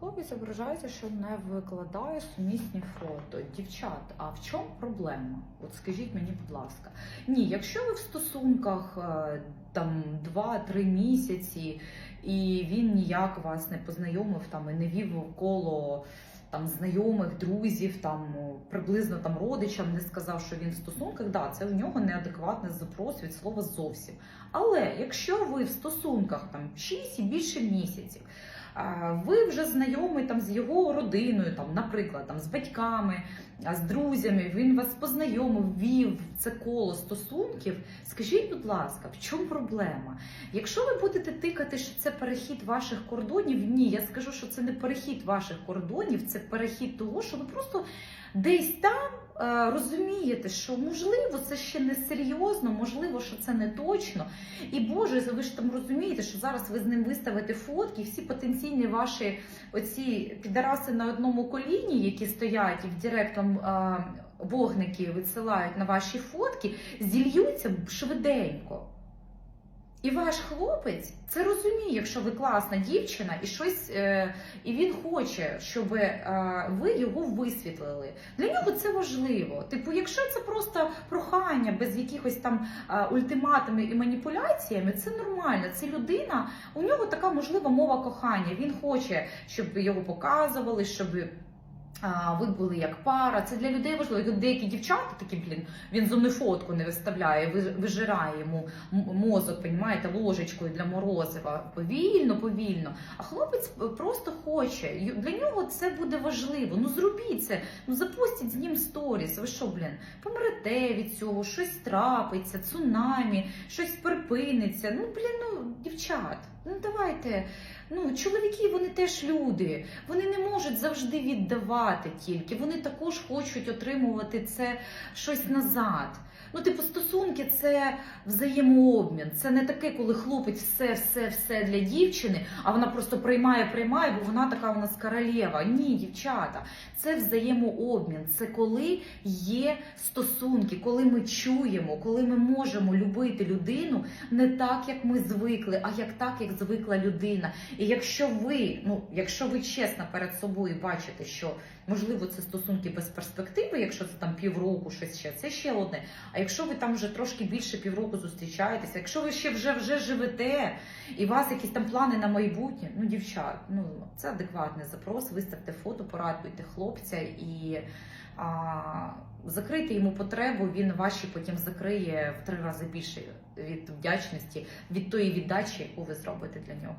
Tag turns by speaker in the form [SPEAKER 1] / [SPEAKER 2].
[SPEAKER 1] Хлопець ображається, що не викладає сумісні фото. Дівчат, а в чому проблема? От скажіть мені, будь ласка. Ні, якщо ви в стосунках е, там 2-3 місяці, і він ніяк вас не познайомив там і не вів коло там знайомих, друзів, там приблизно там родичам не сказав, що він в стосунках, да, це у нього неадекватний запрос від слова зовсім. Але якщо ви в стосунках там 6 і більше місяців, ви вже знайомий там з його родиною, там, наприклад, там з батьками, з друзями, він вас познайомив, вів це коло стосунків. Скажіть, будь ласка, в чому проблема? Якщо ви будете тикати, що це перехід ваших кордонів, ні, я скажу, що це не перехід ваших кордонів, це перехід того, що ви просто десь там е, розумієте, що можливо це ще не серйозно, можливо, що це не точно. І Боже, ви ж там розумієте, що зараз ви з ним виставите фотки, і всі потенційні ваші оці підараси на одному коліні, які стоять і в директом вогники висилають на ваші фотки, зільються швиденько. І ваш хлопець це розуміє, якщо ви класна дівчина, і щось е, і він хоче, щоб е, ви його висвітлили. Для нього це важливо. Типу, якщо це просто прохання без якихось там е, ультиматумів і маніпуляціями, це нормально. Це людина, у нього така можлива мова кохання. Він хоче, щоб його показували, щоб. Ви були як пара, це для людей важливо. Як Деякі дівчата такі, блін, він зо мною фотку не виставляє, ви- вижирає йому мозок, понімаєте, ложечкою для морозива. Повільно, повільно. А хлопець просто хоче. Для нього це буде важливо. Ну зробіть це. Ну запустіть з ним сторіс. Ви що, блін, помрете від цього, щось трапиться, цунамі, щось припиниться. Ну, блін, ну, дівчат, ну давайте. Ну, чоловіки, вони теж люди. Вони не можуть завжди віддавати тільки. Вони також хочуть отримувати це щось назад. Ну, типу, стосунки це взаємообмін. Це не таке, коли хлопець все, все, все для дівчини, а вона просто приймає, приймає, бо вона така у нас королева. Ні, дівчата, це взаємообмін. Це коли є стосунки, коли ми чуємо, коли ми можемо любити людину не так, як ми звикли, а як так, як звикла людина. І якщо ви, ну якщо ви чесно перед собою бачите, що можливо це стосунки без перспективи, якщо це там півроку, щось ще, це ще одне. А якщо ви там вже трошки більше півроку зустрічаєтеся, якщо ви ще вже вже живете, і у вас якісь там плани на майбутнє, ну дівчат, ну це адекватний запрос. Виставте фото, порадуйте хлопця і. А, закрийте йому потребу, він ваші потім закриє в три рази більше від вдячності від тої віддачі, яку ви зробите для нього.